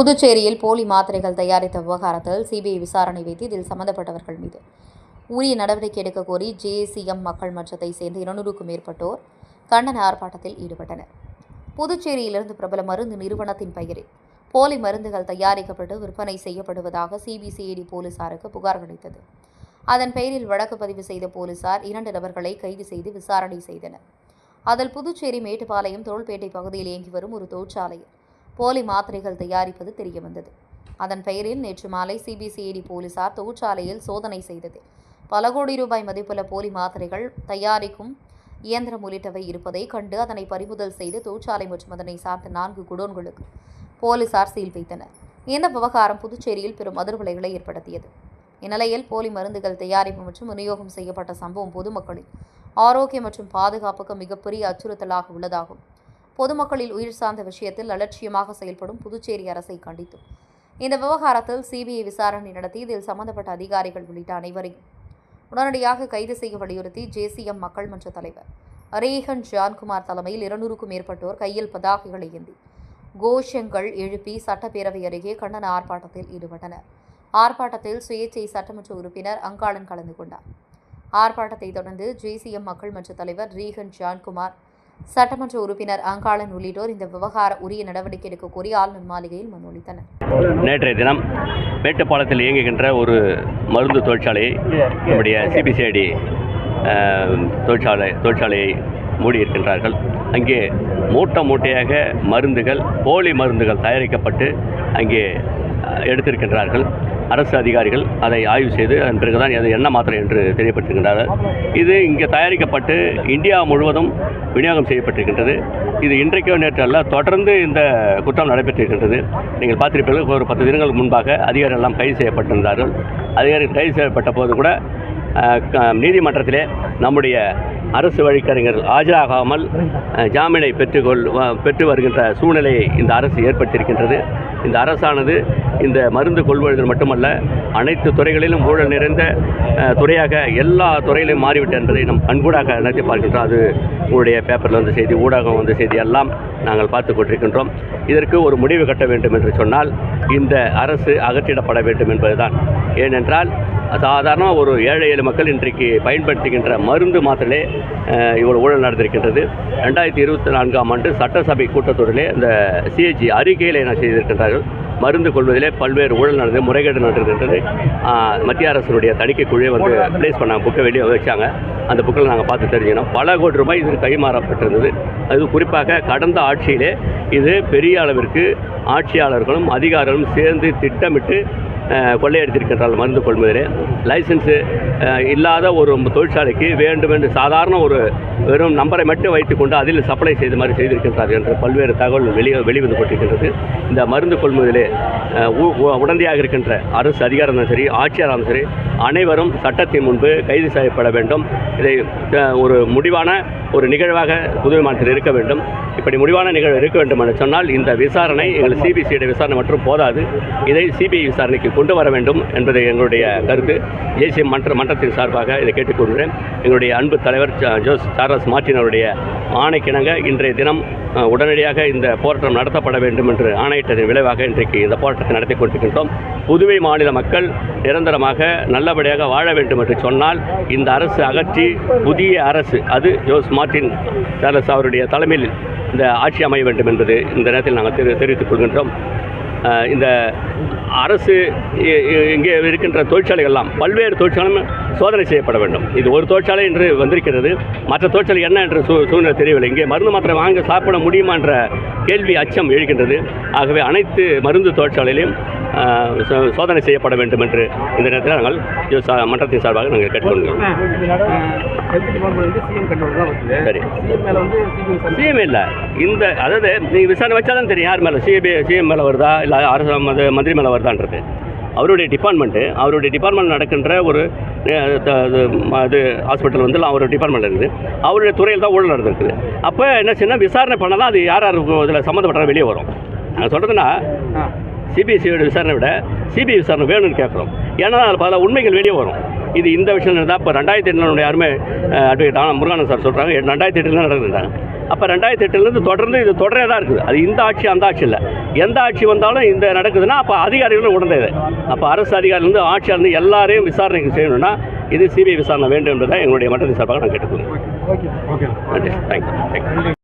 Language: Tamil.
புதுச்சேரியில் போலி மாத்திரைகள் தயாரித்த விவகாரத்தில் சிபிஐ விசாரணை வைத்து இதில் சம்பந்தப்பட்டவர்கள் மீது உரிய நடவடிக்கை எடுக்க கோரி ஜேசிஎம் மக்கள் மன்றத்தை சேர்ந்த இருநூறுக்கும் மேற்பட்டோர் கண்டன ஆர்ப்பாட்டத்தில் ஈடுபட்டனர். புதுச்சேரியிலிருந்து பிரபல மருந்து நிறுவனத்தின் பெயரில் போலி மருந்துகள் தயாரிக்கப்பட்டு விற்பனை செய்யப்படுவதாக சிபிசிஐடி போலீசாருக்கு புகார் கிடைத்தது. அதன் பெயரில் வழக்கு பதிவு செய்த போலீசார் இரண்டு நபர்களை கைது செய்து விசாரணை செய்தனர். அதில் புதுச்சேரி மேட்டுப்பாளையம் தோள்பேட்டை பகுதியில் இயங்கி வரும் ஒரு தொழிற்சாலையில் போலி மாத்திரைகள் தயாரிப்பது தெரியவந்தது. அதன் பெயரில் நேற்று மாலை சிபிசிஐடி போலீசார் தொழிற்சாலையில் சோதனை செய்தது. பல கோடி ரூபாய் மதிப்புள்ள போலி மாத்திரைகள் தயாரிக்கும் இயந்திரம் உள்ளிட்டவை இருப்பதை கண்டு அதனை பறிமுதல் செய்து தொழிற்சாலை மற்றும் அதனை சார்ந்த நான்கு குடோன்களுக்கு போலீசார் சீல் வைத்தனர். இந்த விவகாரம் புதுச்சேரியில் பெரும் அதிர்வலைகளை ஏற்படுத்தியது. இந்நிலையில் போலி மருந்துகள் தயாரிப்பு மற்றும் விநியோகம் செய்யப்பட்ட சம்பவம் பொதுமக்களின் ஆரோக்கியம் மற்றும் பாதுகாப்புக்கு மிகப்பெரிய அச்சுறுத்தலாக உள்ளதாகும். பொதுமக்களில் உயிர் சார்ந்த விஷயத்தில் அலட்சியமாக செயல்படும் புதுச்சேரி அரசை கண்டித்தும். இந்த விவகாரத்தில் சிபிஐ விசாரணை நடத்தி இதில் சம்பந்தப்பட்ட அதிகாரிகள் உள்ளிட்ட அனைவரையும் உடனடியாக கைது செய்ய வலியுறுத்தி ஜேசிஎம் மக்கள் மன்ற தலைவர் ரேகன் ஜான்குமார் தலைமையில் இருநூறுக்கும் மேற்பட்டோர் கையில் பதாகைகளை ஏந்தி கோஷங்கள் எழுப்பி சட்டப்பேரவை அருகே கண்டன ஆர்ப்பாட்டத்தில் ஈடுபட்டனர். ஆர்ப்பாட்டத்தில் சுயேச்சை சட்டமன்ற உறுப்பினர் அங்காளன் கலந்து கொண்டார். ஆர்ப்பாட்டத்தை தொடர்ந்து ஜேசிஎம் மக்கள் மன்ற தலைவர் ரீகன் ஜான்குமார் சட்டமன்ற உறுப்பினர் அங்காளன் உள்ளிட்டோர் இந்த விவகார உரிய நடவடிக்கை எடுக்க கோரி ஆளுநர் மாளிகையில் மனு அளித்தனர். நேற்றைய தினம் மேட்டுப்பாளத்தில் இயங்குகின்ற ஒரு மருந்து தொழிற்சாலையை நம்முடைய சிபிசிஐடி தொழிற்சாலை தொழிற்சாலையை மூடியிருக்கின்றார்கள். அங்கே மூட்டை மூட்டையாக மருந்துகள் போலி மருந்துகள் தயாரிக்கப்பட்டு அங்கே எடுத்திருக்கின்றார்கள். அரசு அதிகாரிகள் அதை ஆய்வு செய்து அதன் பிறகுதான் அது என்ன மாத்திரை என்று தெரியப்பட்டிருக்கின்றார்கள் இது இங்கே தயாரிக்கப்பட்டு இந்தியா முழுவதும் விநியோகம் செய்யப்பட்டிருக்கின்றது. இது இன்றைக்கோ நேற்று அல்ல தொடர்ந்து இந்த குற்றம் நடைபெற்றிருக்கின்றது. நீங்கள் பார்த்திருப்பீர்கள் ஒரு பத்து தினங்களுக்கு முன்பாக அதிகாரிகள் எல்லாம் கைது செய்யப்பட்டிருந்தார்கள். அதிகாரிகள் கைது செய்யப்பட்ட போது கூட நீதிமன்றத்திலே நம்முடைய அரசு வழக்கறிஞர்கள் ஆஜராகாமல் ஜாமீனை பெற்றுக்கொள் வ- பெற்று வருகின்ற சூழ்நிலையை இந்த அரசு ஏற்படுத்தியிருக்கின்றது இந்த அரசானது இந்த மருந்து கொள்வதில் மட்டுமல்ல அனைத்து துறைகளிலும் ஊழல் நிறைந்த துறையாக எல்லா துறையிலும் மாறிவிட்டது என்பதை நம் கண்கூடாக நடத்தி பார்க்கின்றோம். அது உங்களுடைய பேப்பரில் வந்த செய்தி ஊடகம் வந்த செய்தி எல்லாம் நாங்கள் பார்த்து கொண்டிருக்கின்றோம். இதற்கு ஒரு முடிவு கட்ட வேண்டும் என்று சொன்னால் இந்த அரசு அகற்றிடப்பட வேண்டும் என்பதுதான். ஏனென்றால் சாதாரண ஒரு ஏழை ஏழு மக்கள் இன்றைக்கு பயன்படுத்துகின்ற மருந்து மாத்திரையிலே இவ்வளோ ஊழல் நடந்திருக்கின்றது. ரெண்டாயிரத்தி இருபத்தி நான்காம் ஆண்டு சட்டசபை கூட்டத்தொடரிலே இந்த சிஹெச்சி அறிக்கையில் என்ன செய்திருக்கின்றார்கள்? மருந்து கொள்வதிலே பல்வேறு ஊழல் நடந்தது முறைகேடு நடந்திருக்கின்றது. மத்திய அரசினுடைய தணிக்கை குழுவை வந்து ப்ளேஸ் பண்ண புக்கை வெளியே வச்சாங்க. அந்த புக்கில் நாங்கள் பார்த்து தெரிஞ்சுக்கணும் பல கோடி ரூபாய் இது கைமாறப்பட்டிருந்தது. அது குறிப்பாக கடந்த ஆட்சியிலே இது பெரிய அளவிற்கு ஆட்சியாளர்களும் அதிகாரிகளும் சேர்ந்து திட்டமிட்டு கொள்ளையடித்திருக்கின்றால் மருந்து கொள்முதலே. லைசன்ஸு இல்லாத ஒரு தொழிற்சாலைக்கு வேண்டும் என்று சாதாரண ஒரு வெறும் நம்பரை மட்டும் வைத்துக்கொண்டு அதில் சப்ளை செய்த மாதிரி செய்திருக்கின்றார் என்று பல்வேறு தகவல் வெளியே வெளிவந்து கொண்டிருக்கின்றது. இந்த மருந்து கொள்முதலே உடனடியாக உ- உ- உடந்தையாக இருக்கின்ற அரசு அதிகாரம் இருந்தாலும் சரி ஆட்சியாரும் இருந்தாலும் சரி அனைவரும் சட்டத்தின் முன்பு கைது செய்யப்பட வேண்டும். இதை ஒரு முடிவான ஒரு நிகழ்வாக புதுவை மாநிலத்தில் இருக்க வேண்டும். இப்படி முடிவான நிகழ்வு இருக்க வேண்டும் என சொன்னால் இந்த விசாரணை எங்கள் சிபிசிஐடி விசாரணை மற்றும் போதாது. இதை சிபிஐ விசாரணைக்கு கொண்டு வர வேண்டும் என்பது எங்களுடைய கருத்து. தேசிய மன்ற சட்டத்தின் சார்பாக இதை கேட்டுக்கொள்கிறேன். எங்களுடைய அன்பு தலைவர் ஜோஸ் சார்லஸ் மார்ட்டின் அவருடைய ஆணைக்கிணங்க இன்றைய தினம் உடனடியாக இந்த போராட்டம் நடத்தப்பட வேண்டும் என்று ஆணையிட்டதன் விளைவாக இன்றைக்கு இந்த போராட்டத்தை நடத்தி கொண்டிருக்கின்றோம். புதுவை மாநில மக்கள் நிரந்தரமாக நல்லபடியாக வாழ வேண்டும் என்று சொன்னால் இந்த அரசு அகற்றி புதிய அரசு அது ஜோஸ் மார்ட்டின் சார்லஸ் அவருடைய தலைமையில் இந்த ஆட்சி அமைய வேண்டும் என்பது இந்த நேரத்தில் நாங்கள் தெரி தெரிவித்துக் கொள்கின்றோம். இந்த அரசு இ- இ- இங்கே இருக்கின்ற தொழிற்சாலைகள்லாம் பல்வேறு தொழிற்சாலையும் சோதனை செய்யப்பட வேண்டும். இது ஒரு தொழிற்சாலை என்று வந்திருக்கிறது. மற்ற தொழிற்சாலை என்ன என்று சூ சூழ்நிலை தெரியவில்லை. இங்கே மருந்து மாத்திரை வாங்க சாப்பிட முடியுமா என்ற கேள்வி அச்சம் எழுகின்றது. ஆகவே அனைத்து மருந்து தொழிற்சாலையிலும் சோதனை செய்யப்பட வேண்டும் என்று இந்த நேரத்தில் நாங்கள் மன்றத்தின் சார்பாக நாங்கள் கேட்டுக்கொள்கிறோம். ஹெல்த் டிபார்ட்மெண்ட் சிஎம் கண்ட்ரோல் தான் வருது சரி. சிஎம் மேலே வந்து சிபிஐ சிஎம் இல்லை. இந்த அதாவது நீங்கள் விசாரணை வச்சா தான் தெரியும் யார் மேலே சிபிஐ சிஎம் மேலே வருதா இல்லை அரசு மது மந்திரி மேலே வருதான்றது. அவருடைய டிபார்ட்மெண்ட்டு அவருடைய டிபார்ட்மெண்ட் நடக்கின்ற ஒரு இது ஹாஸ்பிட்டல் வந்து அவருடைய டிபார்ட்மெண்ட் இருக்குது. அவருடைய துறையில் தான் ஊழல் நடந்திருக்குது. அப்போ என்ன செய்யணும் விசாரணை பண்ணால் தான் அது யார் யார் இதில் சம்மந்தப்பட்ட வெளியே வரும். நான் சொல்கிறதுன்னா சிபிஎஸ்சியோட விசாரணை விட சிபிஐ விசாரணை வேணும்னு கேட்குறோம் ஏன்னா அதில் பல உண்மைகள் வெளியே வரும். இது இந்த விஷயம் தான் இப்போ ரெண்டாயிரத்தி எட்டில் யாருமே அட்வொகேட் ஆன முருகானந்த் சார் சொல்கிறாங்க ரெண்டாயிரத்தி எட்டில் நடக்குதுன்றாங்க அப்போ ரெண்டாயிரத்தி எட்டுலேருந்து தொடர்ந்து இது தொடரே தான் இருக்குது. அது இந்த ஆட்சி அந்த ஆட்சி இல்லை. எந்த ஆட்சி வந்தாலும் இந்த நடக்குதுன்னா அப்போ அதிகாரிகளும் உணர்ந்தது அப்போ அரசு அதிகாரிகள் இருந்து ஆட்சியாளர் இருந்து எல்லாரையும் விசாரணைக்கு செய்யணும்னா இது சிபிஐ விசாரணை வேண்டும் என்பதை எங்களுடைய மட்டத்தின் சார்பாக நான் கேட்டுக்கொள்கிறேன். Okay thank you thank you